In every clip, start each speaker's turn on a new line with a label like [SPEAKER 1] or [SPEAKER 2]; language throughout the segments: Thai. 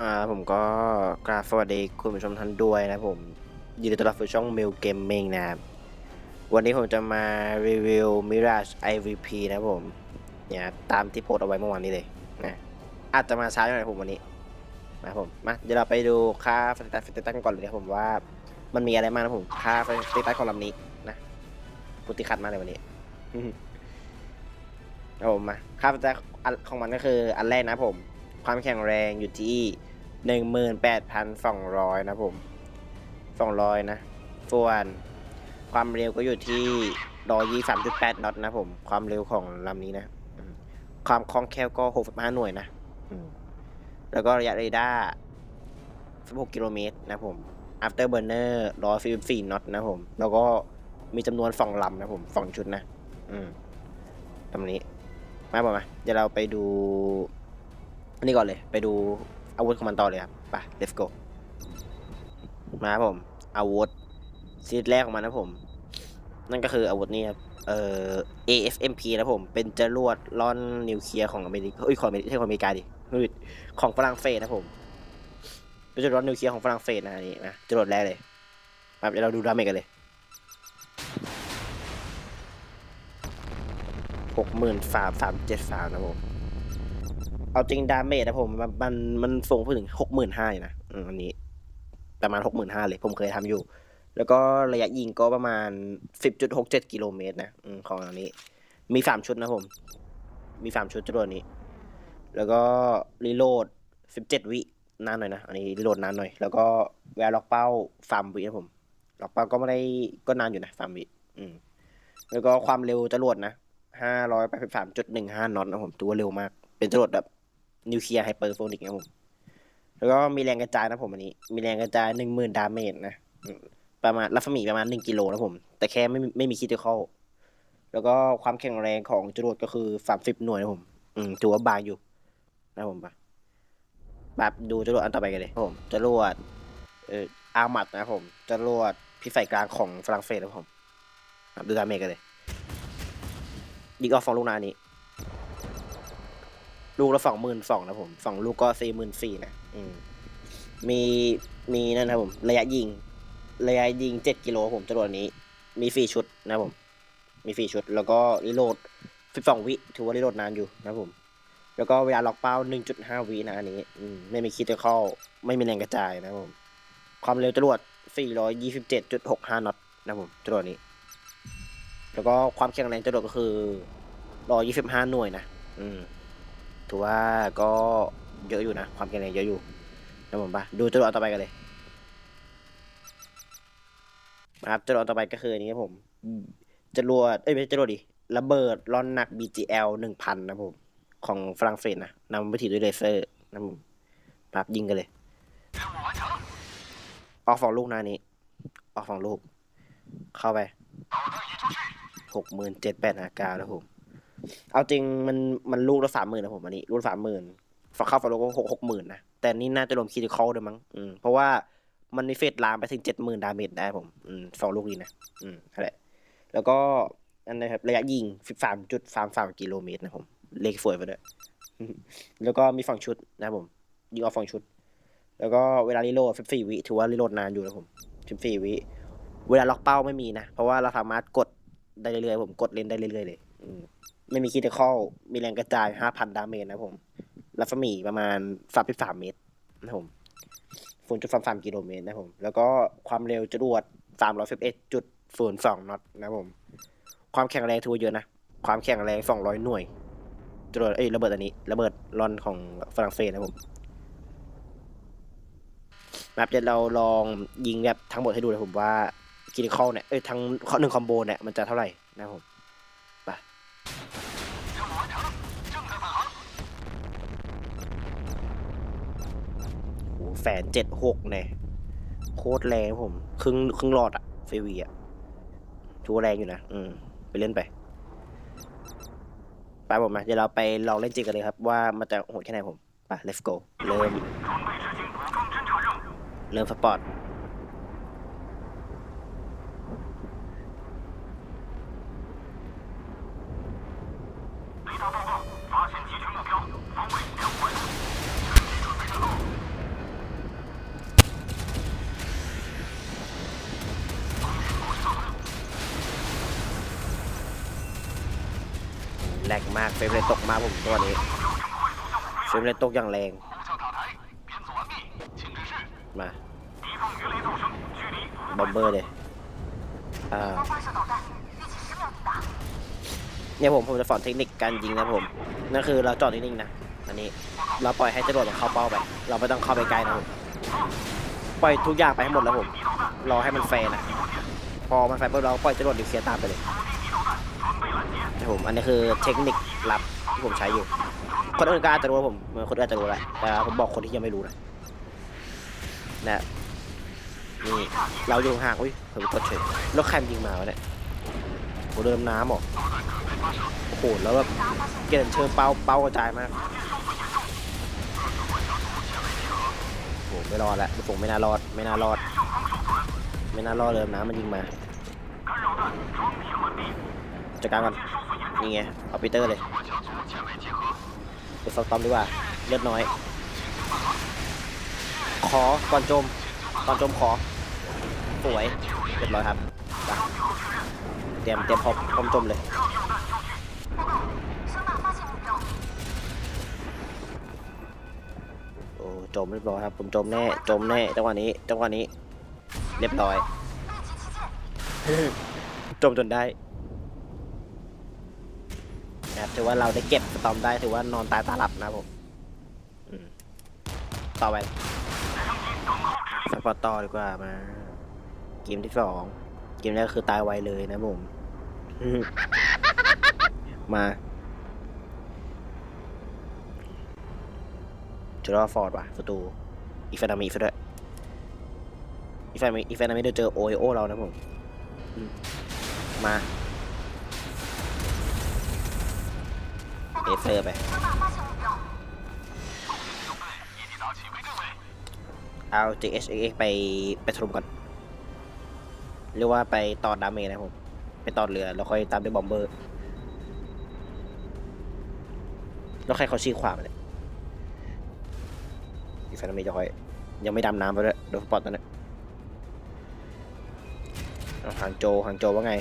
[SPEAKER 1] อ่าผมก็กราบสวัสดีคุณผู้ชมท่านด้วยนะผม ยินดีต้อนรับสู่ช่อง Mil Gaming นะครับ วันนี้ผมจะมารีวิว Mirage IVP นะผม เนี่ยตามที่โพสเอาไว้เมื่อวานนี้เลยนะอาจจะมาช้าหน่อยผมวันนี้นะผมมาเดี๋ยวเราไปดูค่าฟติตัสฟติตัสก่อนเลยนะผมว่ามันมีอะไรบ้างนะผมค่าฟติตัสของลำนี้นะกูติดขัดมากเลยวันนี้นะผมมาค่าฟติตัสของมันก็คืออันแรกนะผม ความแข็งแรงอยู่ที่หนึ่งหมื่นแปดพันสองร้อยนะผมสองร้อยนะ ส่วนความเร็วก็อยู่ที่ร้อยยี่สามจุดแปดน็อตนะผม ความเร็วของลำนี้นะ ความคล่องแคล่วก็หกสิบห้าหน่วยนะแล้วก็ระยะเรดาร์สิบหกกิโลเมตรนะผม after burner ร้อยสิบสี่น็อตนะผม แล้วก็มีจำนวนสองลำนะผมสองชุดนะ อืมตรงนี้ มาบอกมา เดี๋ยวเราไปดู นนี้ก่อนเลย ไปดูอาวุธของมันต่อเลยครับ ไป let's go มาครับผม อาวุธซีดแรกของมันนะผม นั่นก็คืออาวุธนี้ครับ เอ่อ AFMP นะผม เป็นจรวดล่อนนิวเคลียร์ของอเมริกาเอ้ยของอเมริกาใช่ของอเมริกาดิของฝรั่งเศสนะผม เป็นจรวดนิวเคลียร์ของฝรั่งเศสนะอันนี่นะจรวดแรกเลยมาเดี๋ยวเราดูดาเมจกันเลยหกหมื่นสามสามเจ็ดสามนะผม เอาจริงดาเมจนะผมมันมันมันสูงไปถึงหกหมื่นห้านะอันนี้ ประมาณหกหมื่นห้าเลยผมเคยทำอยู่ แล้วก็ระยะยิงก็ประมาณสิบจุดหกเจ็ดกิโลเมตรนะอของอันนี้ มีสามชุดนะผม มีสามชุดจรวดนี้ แล้วก็รีโหลดสิบเจ็ดวินานหน่อยนะ อันนี้รีโหลดนานหน่อย แล้วก็แวร์ล็อกเป้าสามวินะผมล็อกเป้าก็ไม่ได้ก็นานอยู่นะสามวิอืมแล้วก็ความเร็วจรวดนะห้าร้อยแปดสิบสามจุดหนึ่งห้านอตนะผมถือว่าเร็วมาก เป็นจรวดแบบ นิวเคลียร์ไฮเปอร์โซนิกนะผม แล้วก็มีแรงกระจายนะผมอันนี้ มีแรงกระจายหนึ่งหมื่นดาเมจนะประมาณรัศมีประมาณหนึ่งกิโลนะผม แต่แค่ไม่ไม่มีคิดเข้าแล้วก็ความแข็งแรงของจรวดก็คือสามสิบหน่วยนะผม อืมถือว่าบางอยู่ นะผมปะแบบดูจรวดอันต่อไปกันเลยผมจรวดเอ่ออาร์มัดนะผมจรวดพิสัยกลางของฝรั่งเศสนะผมดูดาเมจกันเลยยิงออกฟองลูกนานี้ ลูกละสองหมื่นสองนะผมสองลูกก็สี่หมื่นสี่นะอืมมีมีนั่นนะผม ระยะยิง ระยะยิงเจ็ดกิโลผมจรวดนี้ มีสี่ชุดนะผม มีสี่ชุด แล้วก็รีโหลดสิบสองวิถือว่ารีโหลดนานอยู่นะผม แล้วก็เวลาล็อกเป้าหนึ่งจุดห้าวินะอันนี้อืมไม่มีคิดจะเข้าไม่มีแรงกระจายนะผม ความเร็วจรวดสี่ร้อยยี่สิบเจ็ดจุดหกห้าน็อตนะผมจรวดนี้ แล้วก็ความแข็งแรงจรวดก็คือร้อยยี่สิบห้าหน่วยนะ อืม ถือว่าก็เยอะอยู่นะ ความแข็งแรงเยอะอยู่นะผมปะดูจรวดต่อไปกันเลยมาครับจรวดต่อไปก็คืออันนี้ครับผมจรวดเอ้ยไม่ใช่จรวดดิระเบิดร่อนหนัก BGL หนึ่งพันนะผม ของฝรั่งเศสนะนำไปถีด้วยเลเซอร์นะผมปรับยิงกันเลย ออกสองลูกนะนนี้ ออกสองลูก เข้าไปหกหมื่นเจ็ดแปดอากาแล้วผม เอาจริงมันมันลูกละสามหมื่นนะผมอันนี้ลูกสามหมื่นฝากเข้าฝากลงก็หกหกหมื่นนะ แต่นี่น่าจะรวมคีย์คอลด้วยมั้งอืมเพราะว่ามันมีเฟสลามไปถึงเจ็ดหมื่นดาเมจได้ผมอืมสองลูกนี้นะ อืมนั่นแล้วก็อันนะครับระยะยิงสิบสามจุดสามสามกิโลเมตรนะผม เลขสวยไปด้วยแล้วก็มีฝั่งชุดนะผม ยิงออกฝั่งชุด แล้วก็เวลารีโหลดสิบสี่วิถือว่ารีโหลดนานอยู่นะผมสิบสี่วิเวลาล็อกเป้าไม่มีนะ เพราะว่าเราสามารถกดได้เรื่อยๆผมกดเล่นได้เรื่อยๆเลย ไม่มีคิดเข้ามีแรงกระจาย5,000ดาเมจนะผมรัศมีประมาณ33เมตรนะผม0.33กิโลเมตรนะผม แล้วก็ความเร็วจรวด311.02น็อตนะผม ความแข็งแรงถือว่าเยอะนะ ความแข็งแรง200หน่วยจรวดเอ้ยระเบิดอันนี้ ระเบิดรอนของฝรั่งเศสนะผมแบบเดี๋ยวเราลองยิงแบบทั้งหมดให้ดูนะผมว่าคิดเข้าเนี่ยเอ้ยทั้งหนึ่งคอมโบเนี่ยมันจะเท่าไหร่นะผม แสนเจ็ดหกเนี่ยโคตรแรงผม ครึ่งครึ่งหลอดอะเฟวีอะชัวแรงอยู่นะ อืม ไปเล่นไป ไปผมมา เดี๋ยวเราไปลองเล่นจริงกันเลยครับ ว่ามันจะโหดแค่ไหนผม ไป let's go เริ่ม เริ่มสปอร์ต มากเฟรมเลยตกมากผมตัวนี้เฟรมเลยตกอย่างแรง มาบอมเบอร์เลยอ่าเนี่ยผมผมจะสอนเทคนิคการยิงนะผม นั่นคือเราจอดนิ่งๆนะ อันนี้เราปล่อยให้จรวดมันเข้าเป้าไป เราไม่ต้องเข้าไปใกลนะผมปล่อยทุกอย่างไปให้หมดแล้วผม รอให้มันแฟร์นะ พอมันแฟร์ปุ๊บเราปล่อยจรวดดิวเคียตามไปเลย นะผม อันนี้คือเทคนิคลับที่ผมใช้อยู่ คนอื่นก็อาจจะรู้ว่าผมคนอื่นอาจจะรู้แหละแต่ผมบอกคนที่ยังไม่รู้นะนะนี่เราอยู่ห่างอุ้ยผมกดเฉยแล้วใครมันยิงมาวะเนี่ยโหเดิมน้ำหรอโอ้โหแล้วแบบเกล็นเชิงเป้าเป้ากระจายมากโอ้โหไม่รอดแล้วผมไม่น่ารอด ไม่น่ารอด ไม่น่ารอดเดิมน้ำมันยิงมาจัดการก่อน นี่ไงเอาปีเตอร์เลยไปสตอมดีกว่าเลือดน้อย ขอก่อนโจมก่อนโจมขอ สวยเรียบร้อยครับเตรียมเตรียมพร้อมพร้อมโจมเลยโอ้โจมเรียบร้อยครับผมโจมแน่โจมแน่จังหวะนี้จังหวะนี้ เรียบร้อยโจมจนได้ นะครับถือว่าเราได้เก็บสตอมได้ถือว่านอนตายตาหลับนะผมต่อไปสปอร์ตต่อดีกว่ามา เกมที่สองเกมแรกคือตายไวเลยนะผม มาเจอร์ฟอร์ดว่ะประตูอีแฟนามีซะด้วยอีแฟนามีอีแฟนามีเดี๋ยวเจอโอโอเรานะผมมา เอเซอร์ไป เอา JHX ไปไปทรุมก่อน เรียกว่าไปตอดดาเมจนะผม ไปตอดเรือ แล้วค่อยตามด้วยบอมเบอร์ แล้วใครเขาชี้ขวามเนี่ยอีแฟนอเมจะค่อย ยังไม่ดำน้ำไปด้วยโดนสปอตตอนนี้เอาหางโจหางโจว่าไง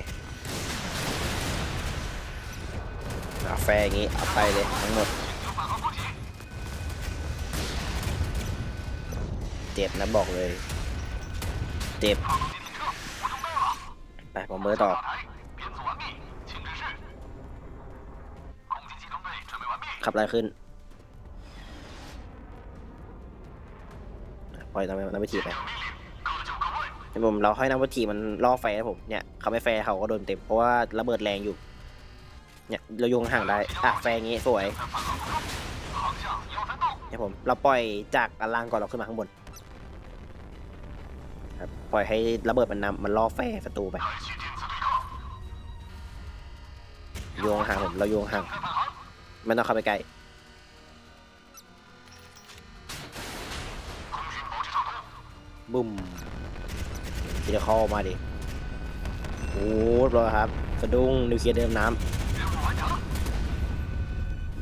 [SPEAKER 1] กาแฟอย่างงี้เอาไปเลยทั้งหมดเจ็บนะบอกเลยเจ็บไปผมเบอร์ต่อขับอะไรขึ้นปล่อยตามน้ำวิธีไปในผมเราให้น้ำวิธีมันล่อไฟนะผมเนี่ยเขาไม่แฟร์เขาก็โดนเต็มเพราะว่าระเบิดแรงอยู่ เนี่ยเราโยงห่างได้อะแฟร์งี้สวยเนี่ยผมเราปล่อยจากอันล่างก่อนเราขึ้นมาข้างบนครับปล่อยให้ระเบิดมันนำมันล่อแฟร์ประตูไปโยงห่างผมเราโยงห่างไม่ต้องเข้าไปใกล้บุ้มทีเดียวเข้ามาดิโอ้เรียบร้อครับสะดุ้งนิวเคลียร์เดิมน้ำ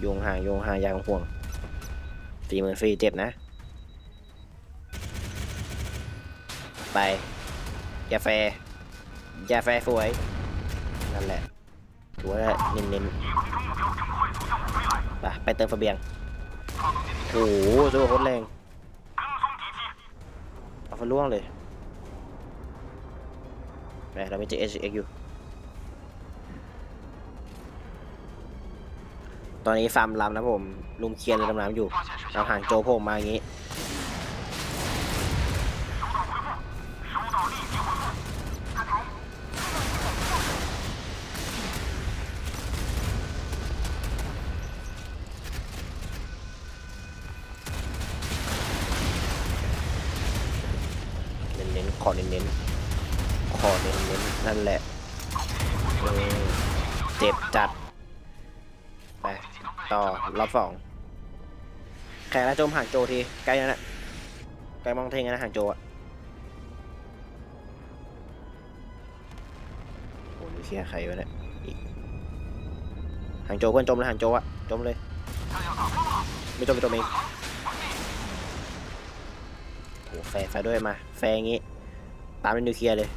[SPEAKER 1] โยงห่างโยงห่างยางห่วงสี่หมื่นฟรีเจ็บนะ ไปยาแฟยาแฟสวย นั่นแหละถือว่าเน้นๆไปไปเติมเบียง โอ้โหตัวโคตรแรงเอาฟันล่วงเลยไปเราไม่เจอ HX อยู่ ตอนนี้ฟาร์มลำนะผม ลุมเคียร์เรือดำน้ำอยู่เราห่างโจโผล่มาอย่างนี้ เน้นๆ ขอเน้นๆ ขอเน้นๆ นั่นแหละ เจ็บจัด รอบสองแขกแล้วโจมห่างโจทีใกล้นะใกล้มองเทงนะห่างโจอะโอ้ยเคลียใครวะเนี่ยห่างโจเพื่อนจมเลยห่างโจอะจมเลยไม่จมไม่จมเองโอ้แฟร์แฟร์ด้วยมาแฟร์อย่างงี้ตามเป็นนิวเคลียร์เลย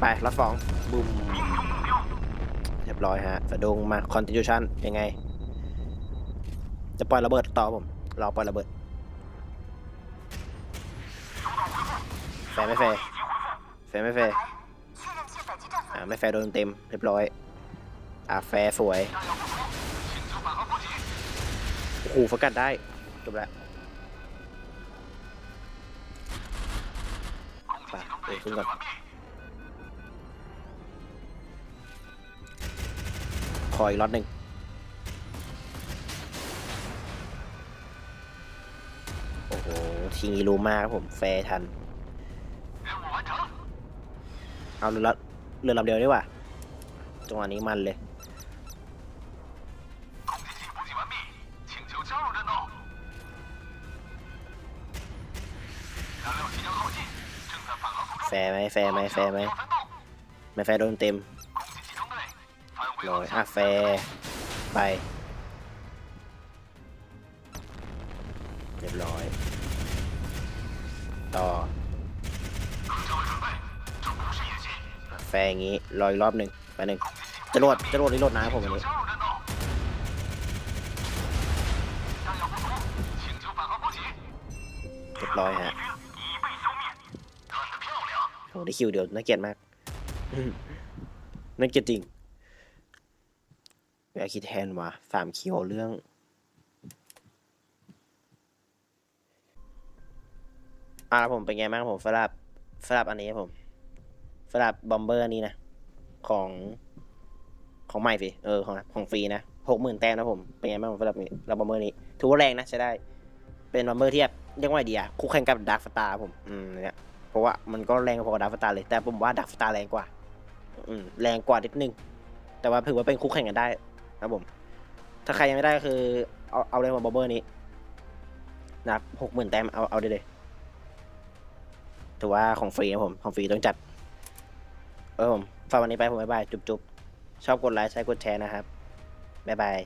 [SPEAKER 1] ไปไปรถฟองบุม รียบร้อยฮะสะดงมาคอนติชชันยังไง จะปล่อยระเบิดต่อผมรอปล่อยระเบิดแฟร์ไม่แฟร์แฟร์ไม่แฟร์อ่าไม่แฟร์โดนเต็มเรียบร้อยอ่าแฟร์สวยโอ้โหฟกัดได้จบแล้วไปเออขึ้นก่อน ขออีกล็อตหนึ่งโอ้โหทีนี้รู้มากครับผมแฟร์ทัน เอาเรือลเรือลำเดียวดีกว่าจังหวะนี้มันเลยแฟร์ไหมแฟร์ไหมแฟร์ไหมไม่แฟร์โดนเต็ม ร้อยอะแฟร์ไป เรียบร้อย ต่ออะแฟร์อย่างงี้รออีกรอบหนึ่งไปหนึ่งจรวดจรวดนี่รถน้ำผมอันนี้เรียบร้อยฮะโหได้คิวเดียวน่าเกลียดมาก น่าเกลียดจริง อยากคิดแทนว่ะสามคิวเรื่อง อ่าผมเป็นไงบ้างผมสลับสลับอันนี้ครับผมสลับบอมเบอร์อันนี้นะ ของของใหม่สิเออของของฟรีนะหกหมื่นแต้มนะผม เป็นไงบ้างผมสลับนี้รับบอมเบอร์นี้ถือว่าแรงนะใช้ได้ เป็นบัมเบอร์ที่แบบเรียกว่าไงดีอะคู่แข่งกับดักสตาร์ผมอืมเนี่ยเพราะว่ามันก็แรงพอกับดักสตาร์เลยแต่ผมว่าดักสตาร์แรงกว่า อืมแรงกว่านิดนึงแต่ว่าถือว่าเป็นคู่แข่งกันได้ ครับผม ถ้าใครยังไม่ได้ก็คือ เอาเอาเลยมาบอเบอร์นี้นะครับหกหมื่นแต้มเอาเอาได้เลยถือว่าของฟรีครับผม ของฟรีต้องจัด เออผมฝากวันนี้ไปผมบ๊ายบาย จุ๊บๆชอบกดไลค์ใช้กดแชร์นะครับ บ๊ายบาย